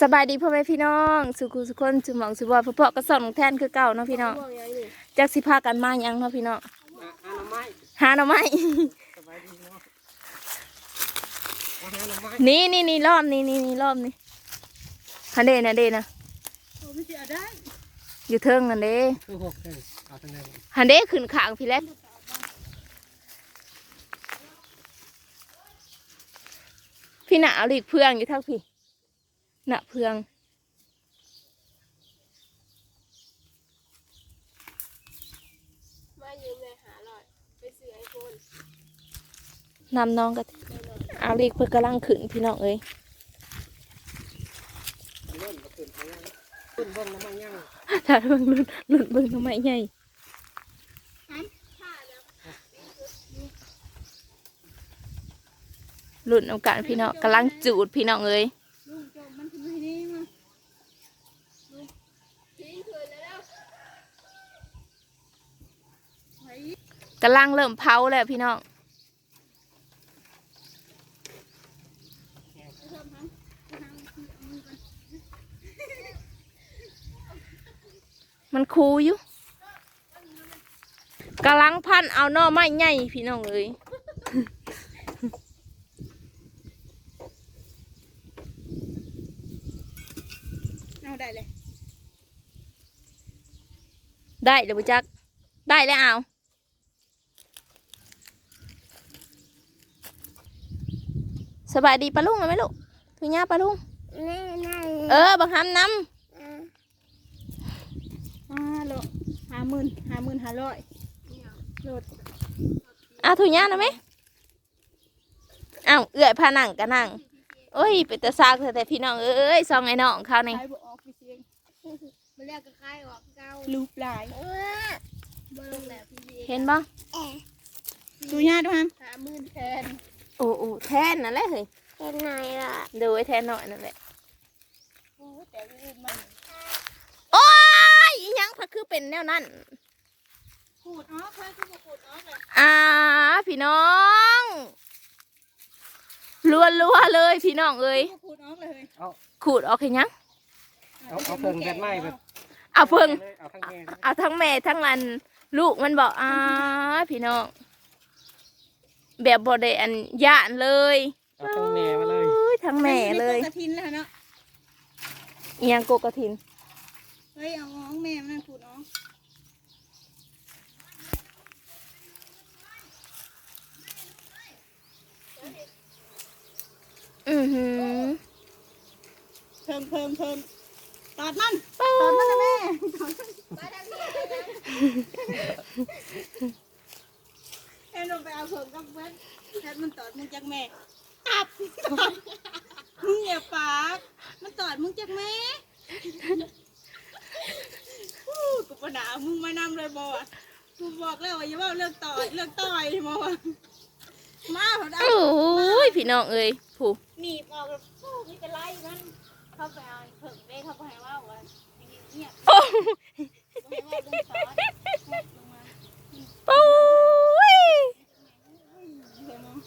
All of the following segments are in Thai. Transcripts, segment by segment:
สบายดีพ่อแม่พี่น้อง สุขุสุขคนสุหมองสุบอพวกกระสอนของแทนคือเก่าเนาะพี่น้องจักสิพากันมายังเนาะพี่น้องหาหน่อไม้หาหน่อไม้นี่นี่นี่รอบนี้นี่นี่รอบนี้ฮันเดนะเดนะโอ้ไม่เสียได้อยู่เทิงนันเดคือหกเลยเอาทางไหนฮันเดขึ้นขางพี่แรกพี่หนาเอาหลีกเพื่องอยู่ทักพี่ หนาเพื่องมายืมเลยหาหลอดไปซื้อไอโฟนนำน้องก็เอาหลีกเพื่อกำลังขึ้นพี่น้องเอ้ยเริ่มมาขึ้นทางนั้นขึ้นเบนน้ำมันย่างถ้าเบิ่งลุ่นลุ่นเบิ่งทำไมใหญ่ผ้าแล้วลุ่นเอาการพี่น้องกำลังจูดพี่น้องเอ้ย ลุงจมมันคือไม่ได้มาลุงทิ้งคืนแล้วไว้ กำลังเริ่มเผาแล้วพี่น้องไปทำทั้งไปทำเอามือกันมันคูอยู่กำลังพันเอาหน่อไม้ใหญ่พี่น้องเอ้ยเอาได้เลย ได้เดี๋ยวบุจัก ได้แล้วเอา สบายดีปะลุงไหมลูกทุญ่าปะลุงแน่แน่เออบังคับน้อ่าโลห้าหมื่นห้าหมื่นห้าร้อยโลดำอะทุญ่านะไหมอ้าวเอื้อยพานั่งก็นั่งโอ้ยเป็นตาซากแต่พี่น้องเอ้ยซองไอ้น้องเขานี่ขายบ่ออกพี่เสียงมันเรียกก็คล้ายออกเก้าลูปลายเบิ่งแบบพี่เอเห็นบ่ ดูยาดูฮันหาหมื่นแทน โอ้โอ้แทนนั่นแหละเฮ้ยเป็นไงล่ะดูไอ้แทนหน่อยนั่นแหละโอ้แต่ยืนมันโอ้ยอีหยังพักคือเป็นแนวนั้นขูดออกเลยคือบ่ขูดออกเลยอ่าพี่น้องรัวรัวๆเลยพี่น้องเอ้ยขูดออกเลยเอาขูดออกเห็นยังเอาเอาเพิ่งกันไม้ไปเอาเพิ่ง เอาทั้งแง่เลยเอาทั้งแม่ทั้งอันลูกมันบอกอ่าพี่น้อง แบบบอดอันย่านเลยเอาทั้งแม่มาเลยอ้ทั้งแม่เลยกระทินแล้วเนาะเอียงโกกระถิน เฮ้ยเอาน้องแม่มันขูดออกอือหือเพิ่มเพิ่มเพิ่มตอดมันตอดมันนะแม่แอน ลงไปเอาเพิ่มกับเพื่อนแอนมันตอดมึงจากแม่ ตับตอดมึงอย่าปาก มันตอดมึงจากแม่อู้กูปะดามึงมานำเลยบอะกูบอกแล้วว่าอย่าว่าเลิกต่อยเลิกต่อยบอะมาเถอะได้โอ้ยพี่น้องเอ้ยผู้หนีบออกแบบโอ้มีแต่ไล่มันเข้าไปเอาเพิ่งได้เข้าไปให้ว่าว่าอย่างนี้เงียบโอ้ไม่ว่าลงซอสลงมาโอ้ยเดี๋ยวมอง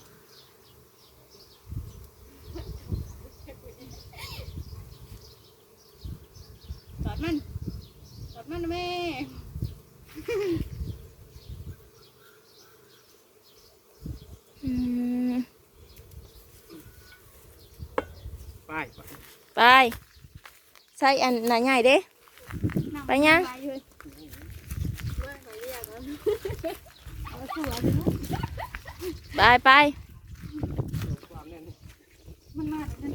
ตอดมันตอดมันนะแม่อืมไป ไป ไปใส่อันหนาใหญ่เด้ ไปยัง ไปเลย เมื่อไหร่เรียกแล้ว เอาสวยเลยลูก ไปไปมันมาแบบนั้น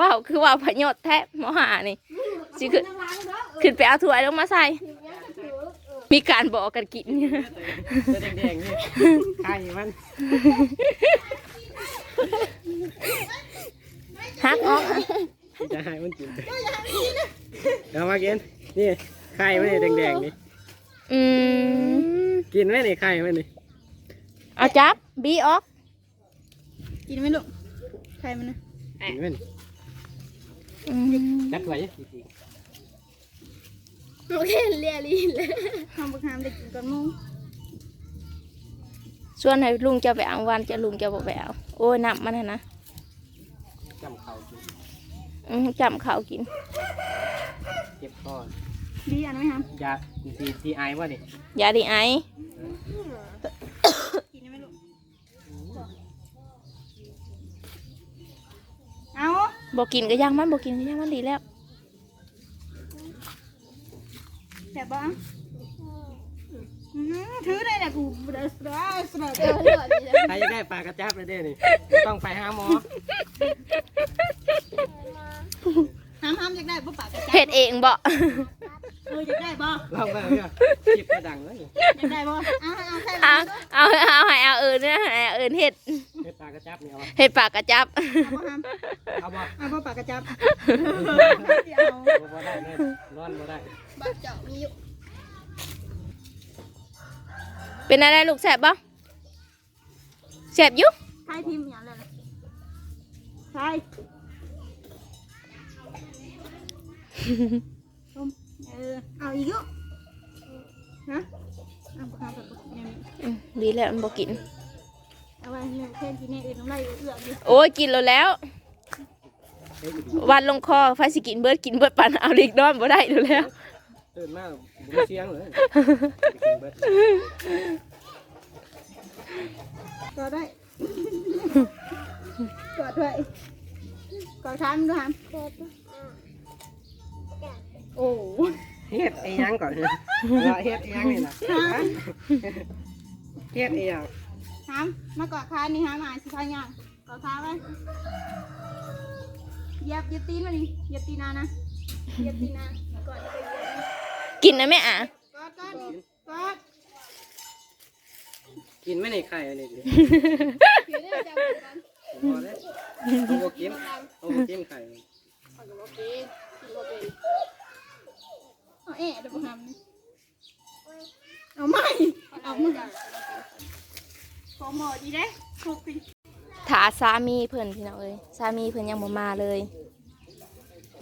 ว้าว คือว่าวพยศแทบมอหานี่สิขึ้นขึ้นไปเอาถ้วยลงมาใส่ มีการบอกกันกินจะแดงๆนี่ไข่มันฮักออกจะให้มันกินเอามากินนี่ไข่มันนี่แดงๆนี่อืมกินไหมนี่ไข่มันนี่เอาจับบีออกกินไหมลูกใครมันนะกินไหมนี่อืมจักไว้จริง โอเคเรียลีนเลยทำบุกหามได้กินก่อนมุ้งส่วนให้ลุงจะไปเอาวันจะลุงจะบ่ไปเอาโอ้ยนับมันน่ะนะๆจำเขากินอืมจำเขาวกิน เจ็บคอดีอันไหมครับยาทีทีไอวะนี่ยาดีไอกินได้ไหมลูกเอาบอกกินก็ยังมันบอกกินก็ยังมันดีแล้ว แสบบ้างถือเลยนะกูเดือดร้อนสลัดเออหลอดเลยใครจะได้ปลากระจับเลยเด้นี่ต้องไปหาหมอห้ามห้ามอยากได้บ่ปากกระจับเฮ็ดเองบ่เอออยากได้บ่ลองไปเถอะคลิปกระดังเลยอยากได้บ่เอาเอาใส่เอาเอาเอาให้เอาเอิญนะให้เอาเอิญเฮ็ดเฮ็ดปลากระจับนี่เอาเฮ็ดปากกระจับ เอาบ่ห้ามเอาบ่เอาบ่ปากกระจับเอาบ่บ่ได้แน่ร้อนบ่ได้บักเจาะมีอยู่เป็นอะไรลูกแสบบ่แสบอยู่ใครพิมพ์อย่างไรใครชมเออเอาอีกยุนะเอาบ่ห้ามแบบนี้ อืมดีแล้วมันบ่กิน เอาไว้เนี่ยเส้นที่นี่อื่นน้ำลายเอือกดิโอ้ยกินแล้วแล้วเฮ้ยวันลงคอไฟสิกินเบิดกินเบิดปันเอาลีกนอนบ่ได้ดูแล้วตื่นมาบ่เสียงเลยกินเบิดก็ได้กอดด้วยกอดทานด้วยครับโอ้เฮ็ดไอ้หยังก่อนเว่าเฮ็ดไอ้หยังนี่น่ะฮะเฮ็ดไอ้หยัง ทามมากอดขานี่ฮะมาสิพายางกอดขาไว้เหยียบเหยียบตีนมาดิเหยียบตีนนานะเหยียบตีนนากอดไปเหยียบกินนะแม่อะ กอดกอดกอดกินไม่ในไข่อันนี้ดิผิวเนี่ยจะเหมือนกันพอแล้วเอาบ่กินเอาบ่กินไข่เอากับโอเคกินโอเคเอาแอะเดี๋ยวผมทำนี่เอาไม่เอาไม่ข อหมอดีเด้ถูกสิถาสามีเพิ่นพี่น้องเอ้ยสามีเพิ่นยังบ่มาเลย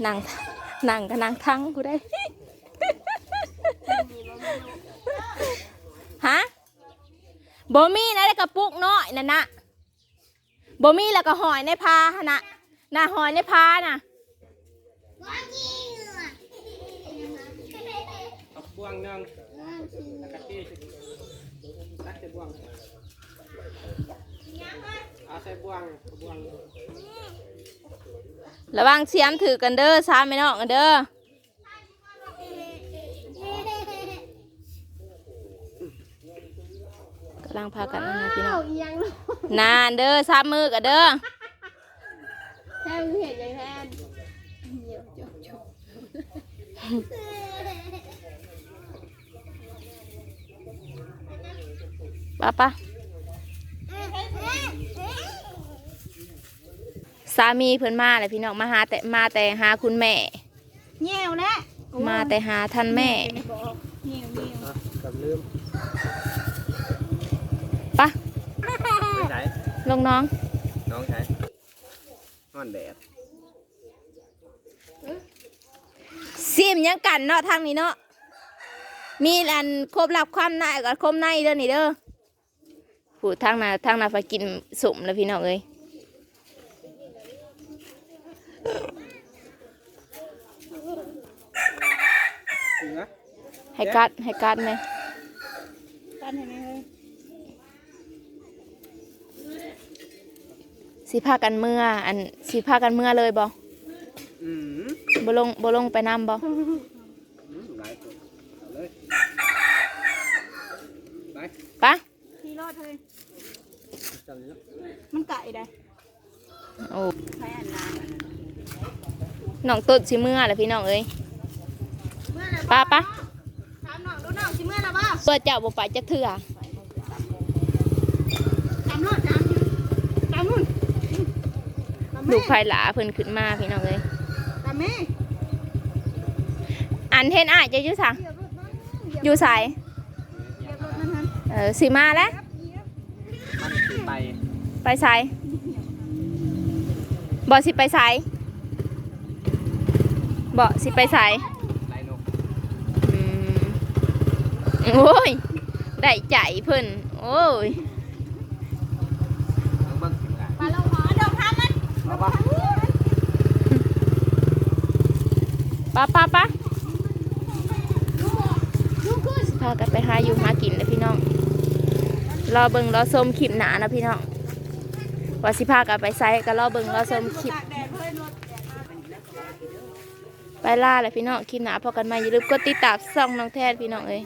นั่งนั่งก็นั่งทั้งกูได้ฮะบ่มีนะแล้วกระปุกน้อยนั่นนะบ่มีแล้วก็หอยในพาหั่นน่ะน่ะหอยในพาน่ะเอาบวงหนึงแล้วก็ตีตักใส่บวงเอาใส่บวงเอาบวง ระวังเสียมถือกันเด้อซ้าไม่นอกกันเด้อกํลังพากันนะพี่น้องเอายังลูกนานเด้อซ้ามือกันเด้อแทนเห็นยังแทนเดี๋ยวจบจบป้าป้า สามีเพิ่นมาเลยพี่น้องมาหาแต่มาแต่หาคุณแม่ เงี้ยวแล้วมาแต่หาท่านแม่เงี้ยวเงี้ยวอะกับลืมไป้าไม่ใช่ลงน้อง น้องใช้นอนแดดซิมยังกันเนาะทางนี้เนาะมีอันครบรับความในกับคมในเด้อนี่เด้อผู้ทางน่ะทางน่ะไปกินสมแล้วพี่น้องเอ้ย เสือ ให้กัดให้กัดไหมกันเห็นไหมเฮ้ยสิพากันเมื่อ อันสิพากันเมื่อเลยบ่อืมบ่ลงบ่ลงไปนํบ่อืมหลายตัวเอาเลยไปปะขี่รถเฮ้ยจำเลยมันไก่ได้โอ้ใครอันนั้นน้องต้นสิเมื่อแหละพี่น้องเอ้ยเมื่อไหร่ป้าปะถาม น้องดูน้องสิเมื่อไหร่บ้าเปิดเจ้าบ่ไปจักเทื่อตามรถตามตามนู่นตามลูแม่กไผหลาเพิ่นขึ้นมาพี่น้องเอ้ยตามแม่อันเห็นอ้ายจะอยู่ซะอยู่ไสเหยียบรถนั่นทันเออสิมาแล้วมันคือไปไปไสบ่สิไปไสเบาะสิไปใส่ไล่นก อืม โอ้ย ได้ใจเพิ่น โอ้ยต้องเบิ่งสิได้ปาลงหอดอกทำมันปะป้าป้าป้าพากันไปหาอยู่หากินเลยพี่น้อง รอเบิงรอส้มคลิปหนานะพี่น้องว่าสิพากันไปไซก็รอเบิงรอส้มคลิปตากแดดเพื่อนรถไปล่าเลยพี่น้องคลิปหนาพอกันมาอย่าลืมกดติดตามส่องน้องแทนพี่น้องเอ้ย